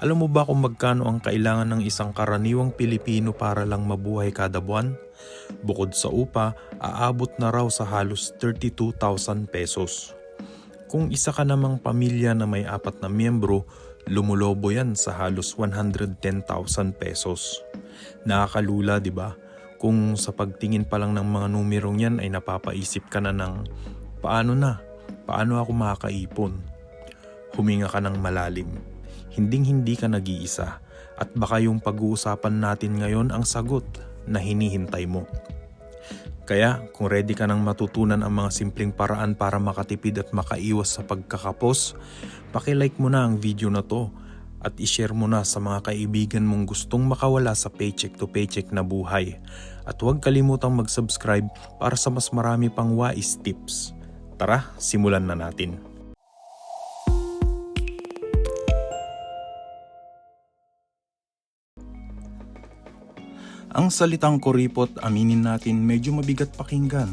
Alam mo ba kung magkano ang kailangan ng isang karaniwang Pilipino para lang mabuhay kada buwan? Bukod sa upa, aabot na raw sa halos 32,000 pesos. Kung isa ka namang pamilya na may apat na miyembro, lumulobo yan sa halos 110,000 pesos. Nakakalula, di ba? Kung sa pagtingin pa lang ng mga numerong yan ay napapaisip ka na ng paano na? Paano ako makakaipon? Huminga ka ng malalim. Hinding hindi ka nag-iisa at baka yung pag-uusapan natin ngayon ang sagot na hinihintay mo. Kaya kung ready ka nang matutunan ang mga simpleng paraan para makatipid at makaiwas sa pagkakapos, pakilike mo na ang video na to at ishare mo na sa mga kaibigan mong gustong makawala sa paycheck to paycheck na buhay. At huwag kalimutang mag-subscribe para sa mas marami pang wais tips. Tara, simulan na natin. Ang salitang kuripot, aminin natin, medyo mabigat pakinggan.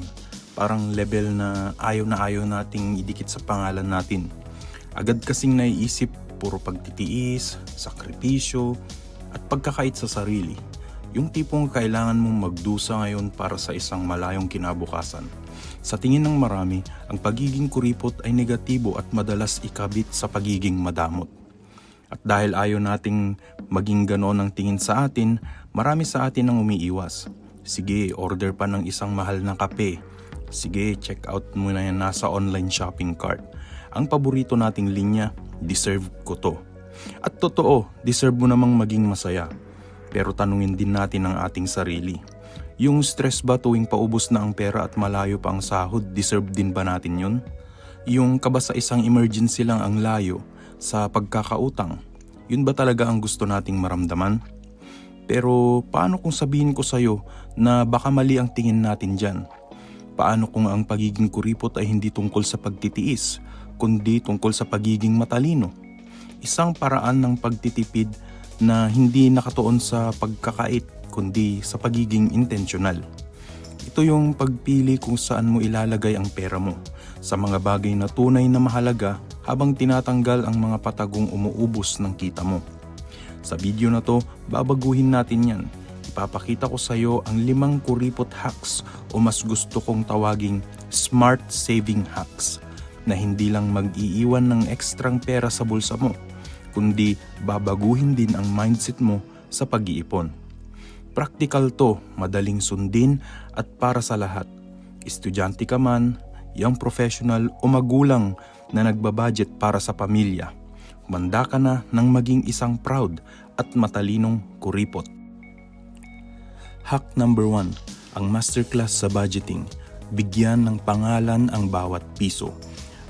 Parang level na ayaw na ayaw nating idikit sa pangalan natin. Agad kasing naiisip, puro pagtitiis, sakripisyo, at pagkakait sa sarili. Yung tipong kailangan mong magdusa ngayon para sa isang malayong kinabukasan. Sa tingin ng marami, ang pagiging kuripot ay negatibo at madalas ikabit sa pagiging madamot. At dahil ayaw nating maging ganon ang tingin sa atin, marami sa atin ang umiiwas. Sige, order pa ng isang mahal na kape. Sige, check out mo na yan nasa online shopping cart. Ang paborito nating linya, deserve ko to. At totoo, deserve mo namang maging masaya. Pero tanungin din natin ang ating sarili. Yung stress ba tuwing paubos na ang pera at malayo pa ang sahod, deserve din ba natin yun? Yung kaba sa isang emergency lang ang layo, sa pagkakautang, yun ba talaga ang gusto nating maramdaman? Pero paano kung sabihin ko sa'yo na baka mali ang tingin natin dyan? Paano kung ang pagiging kuripot ay hindi tungkol sa pagtitiis, kundi tungkol sa pagiging matalino? Isang paraan ng pagtitipid na hindi nakatuon sa pagkakait, kundi sa pagiging intentional. Ito yung pagpili kung saan mo ilalagay ang pera mo sa mga bagay na tunay na mahalaga habang tinatanggal ang mga patagong umuubos ng kita mo. Sa video na to, babaguhin natin yan. Ipapakita ko sa iyo ang limang kuripot hacks o mas gusto kong tawaging smart saving hacks na hindi lang mag-iiwan ng ekstrang pera sa bulsa mo, kundi babaguhin din ang mindset mo sa pag-iipon. Practical to, madaling sundin at para sa lahat. Estudyante ka man, young professional o magulang na nagbabudget para sa pamilya. Manda ka na ng maging isang proud at matalinong kuripot. Hack number 1. Ang masterclass sa budgeting. Bigyan ng pangalan ang bawat piso.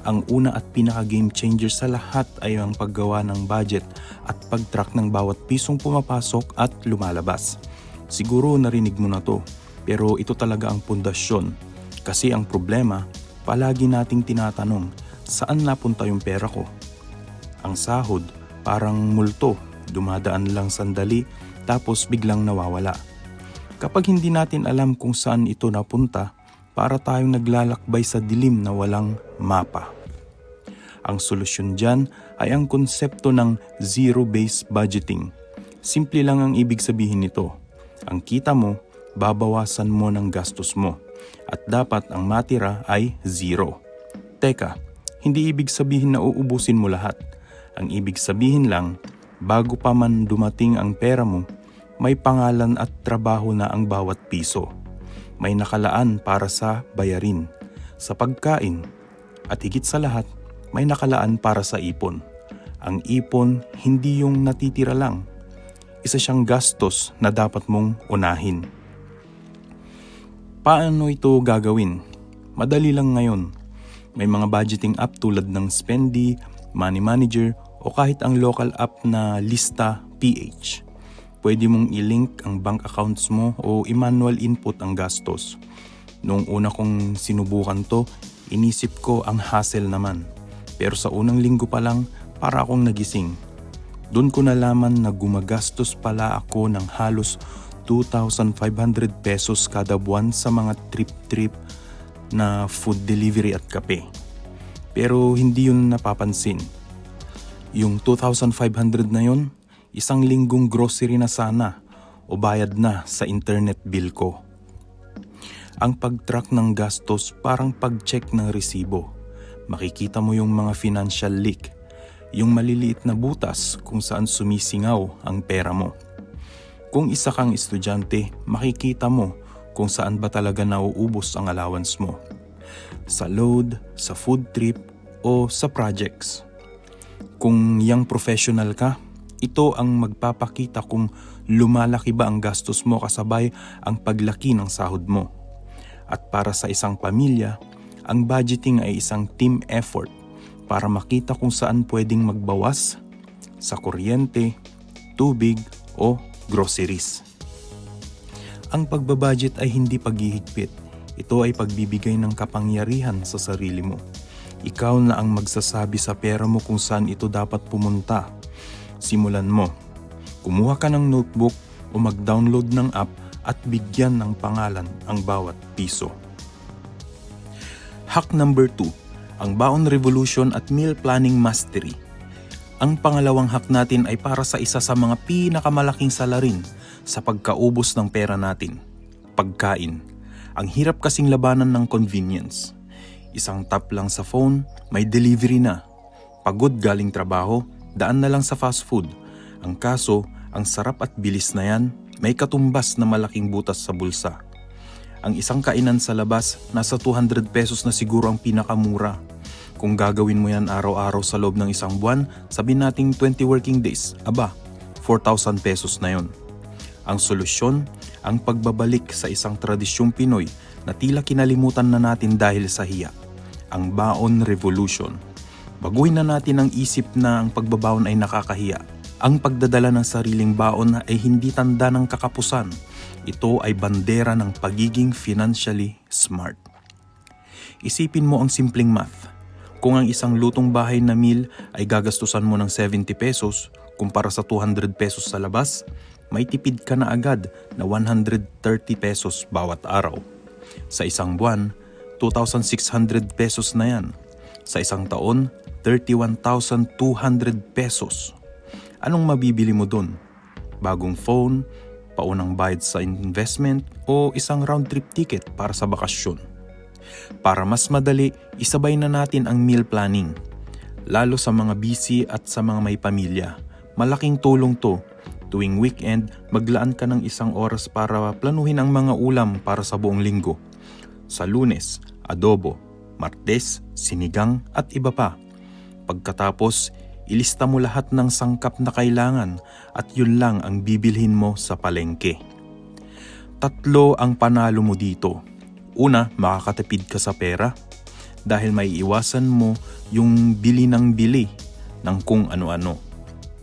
Ang una at pinaka game changer sa lahat ay ang paggawa ng budget at pag-track ng bawat pisong pumapasok at lumalabas. Siguro narinig mo na to, pero ito talaga ang pundasyon. Kasi ang problema, palagi nating tinatanong, saan napunta yung pera ko? Ang sahod, parang multo, dumadaan lang sandali tapos biglang nawawala. Kapag hindi natin alam kung saan ito napunta, para tayong naglalakbay sa dilim na walang mapa. Ang solusyon dyan ay ang konsepto ng zero-based budgeting. Simple lang ang ibig sabihin nito. Ang kita mo, babawasan mo ng gastos mo. At dapat ang matira ay zero. Teka, hindi ibig sabihin na uubusin mo lahat. Ang ibig sabihin lang, bago pa man dumating ang pera mo, may pangalan at trabaho na ang bawat piso. May nakalaan para sa bayarin, sa pagkain, at higit sa lahat, may nakalaan para sa ipon. Ang ipon hindi yung natitira lang. Isa siyang gastos na dapat mong unahin. Paano ito gagawin? Madali lang ngayon. May mga budgeting app tulad ng Spendy, Money Manager o kahit ang local app na Lista PH. Pwede mong i-link ang bank accounts mo o i-manual input ang gastos. Noong una kong sinubukan to, inisip ko ang hassle naman. Pero sa unang linggo pa lang, para akong nagising. Doon ko nalaman na gumagastos pala ako ng halos 2,500 pesos kada buwan sa mga trip-trip na food delivery at kape. Pero hindi yun napapansin. Yung 2,500 na yun, isang linggong grocery na sana o bayad na sa internet bill ko. Ang pag-track ng gastos parang pag-check ng resibo. Makikita mo yung mga financial leak, yung maliliit na butas kung saan sumisingaw ang pera mo. Kung isa kang estudyante, makikita mo kung saan ba talaga nauubos ang allowance mo. Sa load, sa food trip, o sa projects. Kung young professional ka, ito ang magpapakita kung lumalaki ba ang gastos mo kasabay ang paglaki ng sahod mo. At para sa isang pamilya, ang budgeting ay isang team effort para makita kung saan pwedeng magbawas sa kuryente, tubig o groceries. Ang pagbabudget ay hindi paghihigpit. Ito ay pagbibigay ng kapangyarihan sa sarili mo. Ikaw na ang magsasabi sa pera mo kung saan ito dapat pumunta. Simulan mo. Kumuha ka ng notebook o mag-download ng app at bigyan ng pangalan ang bawat piso. Hack number 2, ang Baon Revolution at Meal Planning Mastery. Ang pangalawang hack natin ay para sa isa sa mga pinakamalaking salarin sa pagkaubos ng pera natin, pagkain. Ang hirap kasing labanan ng convenience. Isang tap lang sa phone, may delivery na. Pagod galing trabaho, daan na lang sa fast food. Ang kaso, ang sarap at bilis na yan, may katumbas na malaking butas sa bulsa. Ang isang kainan sa labas, nasa 200 pesos na siguro ang pinakamura. Kung gagawin mo yan araw-araw sa loob ng isang buwan, sabihin nating 20 working days, aba, 4,000 pesos na yon. Ang solusyon, ang pagbabalik sa isang tradisyong Pinoy na tila kinalimutan na natin dahil sa hiya, ang Baon Revolution. Baguhin na natin ang isip na ang pagbabaon ay nakakahiya. Ang pagdadala ng sariling baon ay hindi tanda ng kakapusan. Ito ay bandera ng pagiging financially smart. Isipin mo ang simpleng math. Kung ang isang lutong bahay na meal ay gagastusan mo ng 70 pesos kumpara sa 200 pesos sa labas, may tipid ka na agad na 130 pesos bawat araw. Sa isang buwan, 2,600 pesos na yan. Sa isang taon, 31,200 pesos. Anong mabibili mo dun? Bagong phone, paunang bayad sa investment o isang round trip ticket para sa bakasyon. Para mas madali, isabay na natin ang meal planning. Lalo sa mga busy at sa mga may pamilya. Malaking tulong to. Tuwing weekend, maglaan ka ng isang oras para planuhin ang mga ulam para sa buong linggo. Sa lunes, adobo, martes, sinigang at iba pa. Pagkatapos, ilista mo lahat ng sangkap na kailangan at yun lang ang bibilhin mo sa palengke. Tatlo ang panalo mo dito. Una, makakatipid ka sa pera dahil may iwasan mo yung bili ng bili ng kung ano-ano.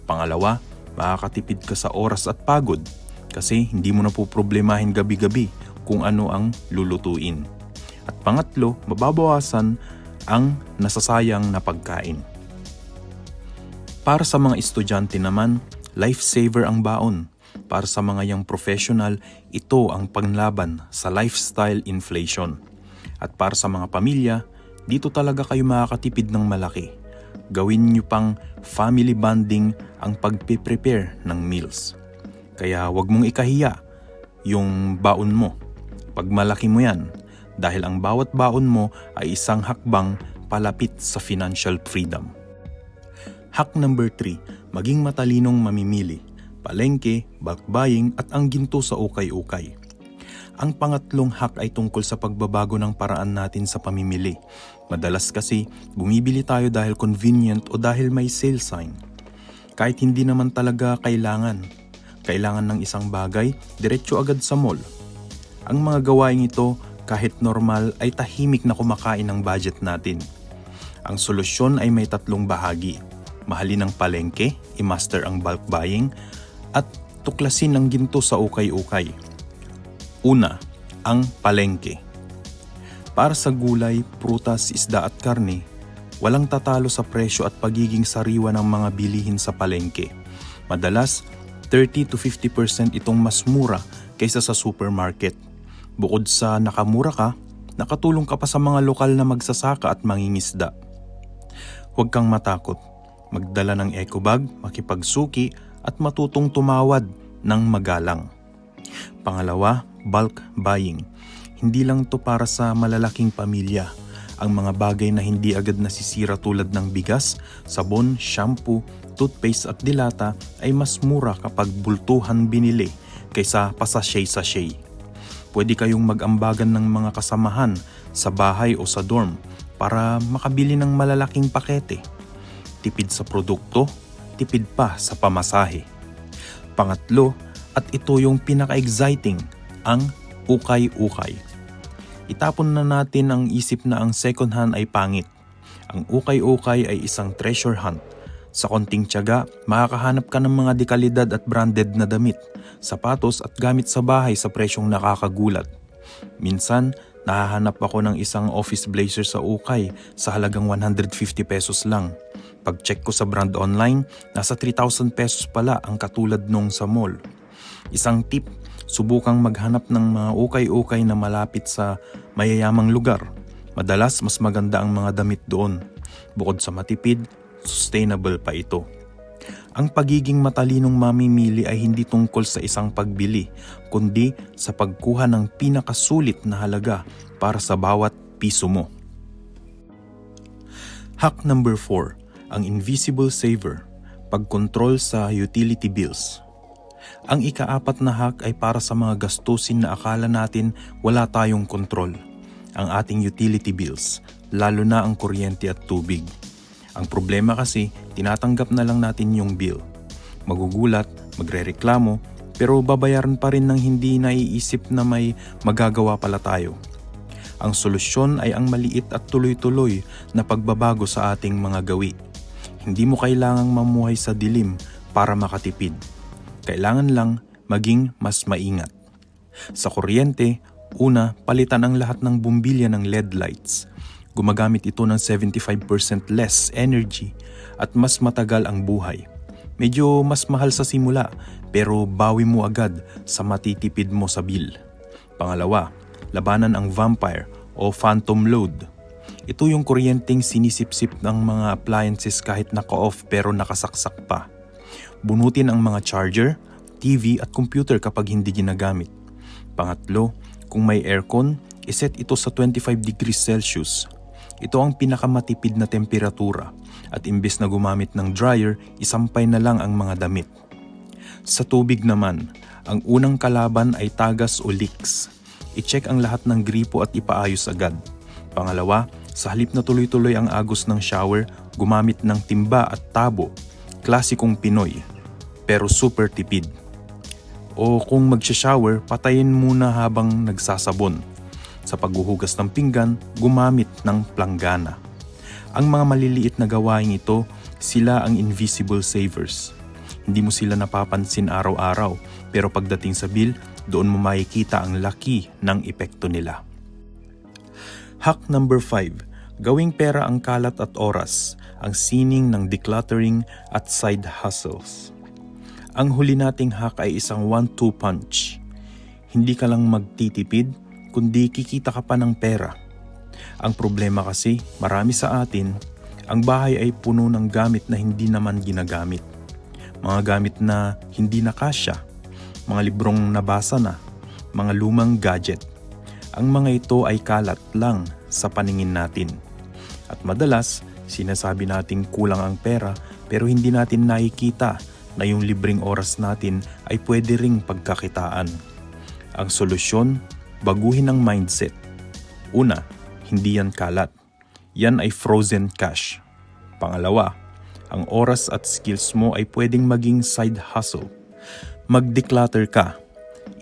Pangalawa, makakatipid ka sa oras at pagod kasi hindi mo na po problemahin gabi-gabi kung ano ang lulutuin. At pangatlo, mababawasan ang nasasayang na pagkain. Para sa mga estudyante naman, lifesaver ang baon. Para sa mga young professional, ito ang panglaban sa lifestyle inflation. At para sa mga pamilya, dito talaga kayo makakatipid ng malaki. Gawin nyo pang family bonding ang pagpe-prepare ng meals. Kaya wag mong ikahiya yung baon mo. Pag malaki mo yan, dahil ang bawat baon mo ay isang hakbang palapit sa financial freedom. Hack number 3, maging matalinong mamimili. Palengke, bulk buying at ang ginto sa ukay-ukay. Ang pangatlong hack ay tungkol sa pagbabago ng paraan natin sa pamimili. Madalas kasi, bumibili tayo dahil convenient o dahil may sale sign. Kahit hindi naman talaga kailangan. Kailangan ng isang bagay, diretso agad sa mall. Ang mga gawain ito, kahit normal, ay tahimik na kumakain ng budget natin. Ang solusyon ay may tatlong bahagi. Mahalin ang palengke, i-master ang bulk buying, at tuklasin ang ginto sa ukay-ukay. Una, ang palengke. Para sa gulay, prutas, isda at karne, walang tatalo sa presyo at pagiging sariwa ng mga bilihin sa palengke. Madalas, 30 to 50% itong mas mura kaysa sa supermarket. Bukod sa nakamura ka, nakatulong ka pa sa mga lokal na magsasaka at mangingisda. Huwag kang matakot. Magdala ng eco bag, makipagsuki, at matutong tumawad ng magalang. Pangalawa, bulk buying. Hindi lang to para sa malalaking pamilya. Ang mga bagay na hindi agad nasisira tulad ng bigas, sabon, shampoo, toothpaste at dilata ay mas mura kapag bultuhan binili kaysa pasashay-sashay. Pwede kayong mag-ambagan ng mga kasamahan sa bahay o sa dorm para makabili ng malalaking pakete. Tipid sa produkto, tipid pa sa pamasahe. Pangatlo, at ito yung pinaka-exciting, ang ukay-ukay. Itapon na natin ang isip na ang second hand ay pangit. Ang ukay-ukay ay isang treasure hunt. Sa konting tiyaga, makakahanap ka ng mga dekalidad at branded na damit, sapatos at gamit sa bahay sa presyong nakakagulat. Minsan, nahahanap ako ng isang office blazer sa ukay sa halagang 150 pesos lang. Pag-check ko sa brand online, nasa 3,000 pesos pala ang katulad nung sa mall. Isang tip, subukang maghanap ng mga ukay-ukay na malapit sa mayayamang lugar. Madalas mas maganda ang mga damit doon. Bukod sa matipid, sustainable pa ito. Ang pagiging matalinong mamimili ay hindi tungkol sa isang pagbili, kundi sa pagkuha ng pinakasulit na halaga para sa bawat piso mo. Hack number 4, ang invisible saver, pagkontrol sa utility bills. Ang ikaapat na hack ay para sa mga gastusin na akala natin wala tayong kontrol. Ang ating utility bills, lalo na ang kuryente at tubig. Ang problema kasi, tinatanggap na lang natin yung bill. Magugulat, magrereklamo, pero babayaran pa rin ng hindi naiisip na may magagawa pala tayo. Ang solusyon ay ang maliit at tuloy-tuloy na pagbabago sa ating mga gawi. Hindi mo kailangang mamuhay sa dilim para makatipid. Kailangan lang maging mas maingat. Sa kuryente, una, palitan ang lahat ng bumbilya ng LED lights. Gumagamit ito ng 75% less energy at mas matagal ang buhay. Medyo mas mahal sa simula pero bawi mo agad sa matitipid mo sa bill. Pangalawa, labanan ang vampire o phantom load. Ito yung kuryenteng sinisipsip ng mga appliances kahit naka-off pero nakasaksak pa. Bunutin ang mga charger, TV at computer kapag hindi ginagamit. Pangatlo, kung may aircon, iset ito sa 25 degrees Celsius. Ito ang pinakamatipid na temperatura at imbes na gumamit ng dryer, isampay na lang ang mga damit. Sa tubig naman, ang unang kalaban ay tagas o leaks. I-check ang lahat ng gripo at ipaayos agad. Pangalawa, sa halip na tuloy-tuloy ang agos ng shower, gumamit ng timba at tabo. Klasikong Pinoy, pero super tipid. O kung magsha-shower, patayin muna habang nagsasabon. Sa paghuhugas ng pinggan, gumamit ng planggana. Ang mga maliliit na gawain ito, sila ang invisible savers. Hindi mo sila napapansin araw-araw, pero pagdating sa bill, doon mo makikita ang laki ng epekto nila. Hack number 5. Gawing pera ang kalat at oras, ang sining ng decluttering at side hustles. Ang huli nating hack ay isang one-two punch. Hindi ka lang magtitipid, kundi kikita ka pa ng pera. Ang problema kasi, marami sa atin, ang bahay ay puno ng gamit na hindi naman ginagamit. Mga gamit na hindi na kasya, mga librong nabasa na, mga lumang gadget. Ang mga ito ay kalat lang sa paningin natin. At madalas, sinasabi nating kulang ang pera pero hindi natin nakikita na yung libreng oras natin ay pwede ring pagkakitaan. Ang solusyon, baguhin ang mindset. Una, hindi yan kalat. Yan ay frozen cash. Pangalawa, ang oras at skills mo ay pwedeng maging side hustle. Mag-declutter ka.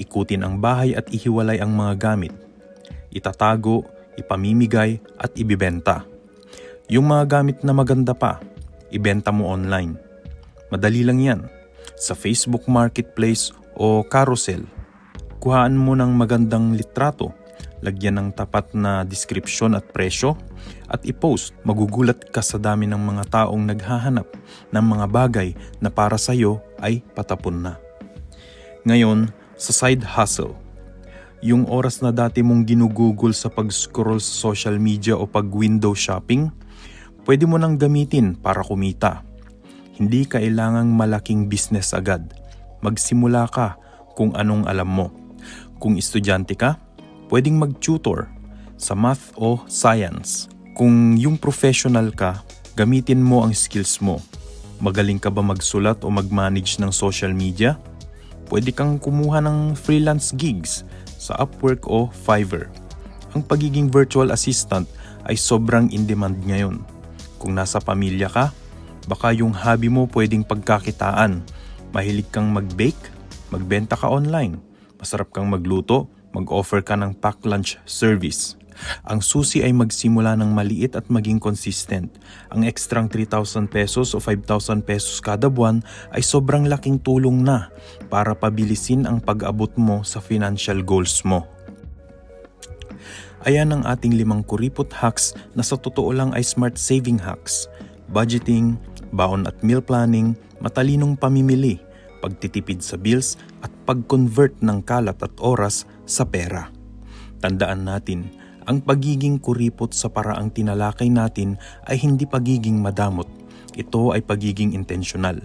Ikutin ang bahay at ihiwalay ang mga gamit. Itatago, ipamimigay at ibibenta. Yung mga gamit na maganda pa, ibenta mo online. Madali lang yan. Sa Facebook Marketplace o Carousel. Kuhaan mo ng magandang litrato, lagyan ng tapat na description at presyo, at i-post. Magugulat ka sa dami ng mga taong naghahanap ng mga bagay na para sa'yo ay patapon na. Ngayon, sa side hustle. Yung oras na dati mong ginugugol sa pag-scroll sa social media o pag-window shopping, pwede mo nang gamitin para kumita. Hindi kailangang malaking business agad. Magsimula ka kung anong alam mo. Kung estudyante ka, pwedeng mag-tutor sa math o science. Kung yung professional ka, gamitin mo ang skills mo. Magaling ka ba magsulat o mag-manage ng social media? Pwede kang kumuha ng freelance gigs sa Upwork o Fiverr. Ang pagiging virtual assistant ay sobrang in-demand ngayon. Kung nasa pamilya ka, baka yung hobby mo pwedeng pagkakitaan. Mahilig kang mag-bake, magbenta ka online. Masarap kang magluto, mag-offer ka ng pack lunch service. Ang susi ay magsimula ng maliit at maging consistent. Ang ekstrang 3,000 pesos o 5,000 pesos kada buwan ay sobrang laking tulong na para pabilisin ang pag-abot mo sa financial goals mo. Ayan ang ating limang kuripot hacks na sa totoo lang ay smart saving hacks. Budgeting, baon at meal planning, matalinong pamimili, pagtitipid sa bills at pag-convert ng kalat at oras sa pera. Tandaan natin, ang pagiging kuripot sa paraang tinalakay natin ay hindi pagiging madamot. Ito ay pagiging intensyonal.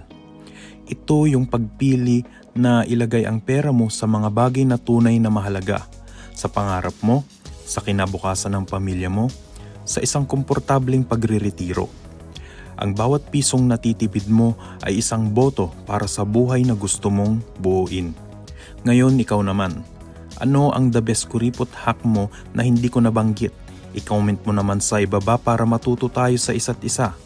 Ito yung pagpili na ilagay ang pera mo sa mga bagay na tunay na mahalaga. Sa pangarap mo, sa kinabukasan ng pamilya mo, sa isang komportableng pagriretiro. Ang bawat pisong natitipid mo ay isang boto para sa buhay na gusto mong buuin. Ngayon ikaw naman, ano ang the best kuripot hack mo na hindi ko nabanggit? I-comment mo naman sa ibaba para matuto tayo sa isa't isa.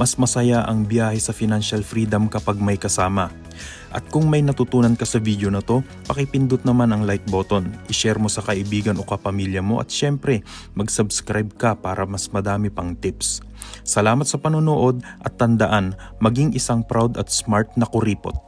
Mas masaya ang biyahe sa financial freedom kapag may kasama. At kung may natutunan ka sa video na to, pakipindot naman ang like button, i-share mo sa kaibigan o kapamilya mo at syempre, mag-subscribe ka para mas madami pang tips. Salamat sa panonood at tandaan, maging isang proud at smart na kuripot.